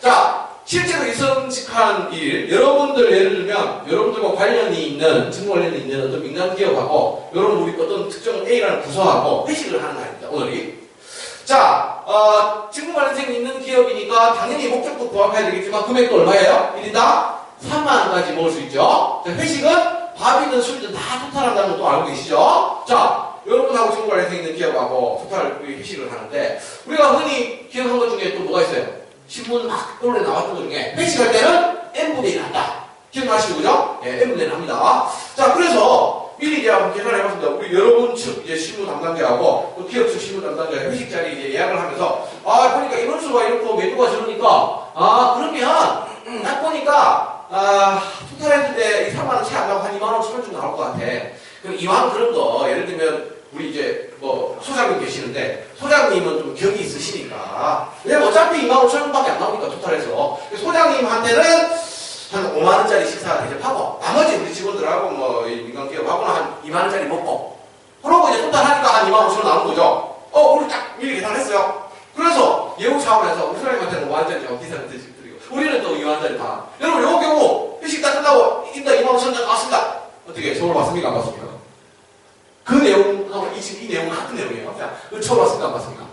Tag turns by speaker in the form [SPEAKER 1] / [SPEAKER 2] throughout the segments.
[SPEAKER 1] 자, 실제로 이성직한 일, 여러분들 예를 들면 여러분들과 관련이 있는 직무 관련이 있는 어떤 민간 기업하고 여러분 우리 어떤 특정 A라는 부서하고 회식을 하는 날입니다. 오늘이. 자, 어, 직무 관련성이 있는 기업이니까 당연히 목적도 부합해야 되겠지만 금액도 얼마예요? 1인당 3만 원까지 먹을 수 있죠. 자, 회식은 밥이든 술이든 다 토탈한다는 것도 알고 계시죠? 자, 여러분하고 직무 관련성 있는 기업하고 토탈 회식을 하는데 우리가 흔히 기억한 것 중에 또 뭐가 있어요? 신문 막 오래 나왔던 것 중에 회식할 때는 n분의 1 한다. 기억나시죠? 그죠? 예, n분의 1 합니다. 자, 그래서 미리 이제 한번 계산해 봤습니다. 우리 여러분 측 이제 신문 담당자하고 또 기업 측 신문 담당자 회식 자리 이제 예약을 하면서 아, 보니까 인원수가 이렇고 메뉴가 저러니까 아, 그러면 음, 딱 보니까 아, 토탈 했는데 이 3만 원 채 안 나고 한 2만 원, 7원 정도 나올 것 같아. 그럼 이왕 그런 거 예를 들면 우리 이제 뭐 소장님 계시는데 소장님은 좀 격이 있으시니까. 왜냐면 어차피 2만 5천 원밖에 안 나오니까 토탈해서. 소장님한테는 한 5만 원짜리 식사 대접하고 나머지 우리 직원들하고 뭐이 민간기업하고는 한 2만 원짜리 먹고 그러고 이제 토탈하니까 한 2만 5천 원 나오는 거죠. 어 우리 딱 미리 계산했어요. 그래서 예우 차원에서 우리 소장님한테는 5만 원짜리 좀 비싼 드시고 우리는 또 2만 원짜리 다. 여러분 요 경우 회식 다 끝나고 인당 2만 5천 원 나왔습니다. 어떻게? 서울 왔습니까? 안 왔습니까? 그 내용하고 이 지금 이 내용은 같은 내용이에요. 자, 그 처음 봤습니까? 안 봤습니까?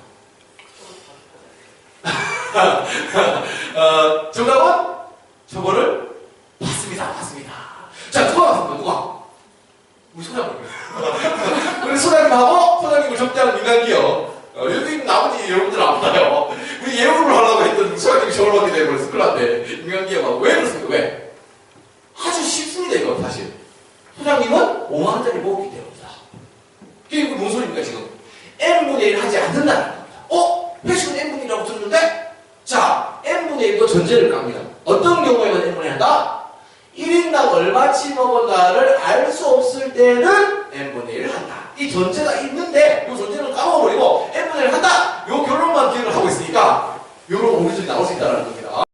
[SPEAKER 1] 어, 정답은 저거를 봤습니다. 봤습니다. 자, 누가 봤습니까? 누가? 우리 소장님. 우리 소장님하고 소장님을 접대하는 민간기업. 어, 여기 나머지 여러분들 안 봐요. 우리 예우를 하려고 했던 소장님이 저걸 받게 돼버려서 큰일 났네. 민간기업하고. 왜 그렇습니까? 왜? 아주 쉽습니다, 이거 사실. 소장님은 5만원짜리 먹었기 때문이다. 이게 뭔 소리입니까, 지금? n분의 1 하지 않는다는 겁니다. 어? 회식은 n분의 1이라고 들었는데? 자, n분의 1도 전제를 깝니다. 어떤 경우에만 n분의 1 한다? 1인당 얼마치 먹었나를 알 수 없을 때는 n분의 1 한다. 이 전제가 있는데, 이 전제는 까먹어버리고,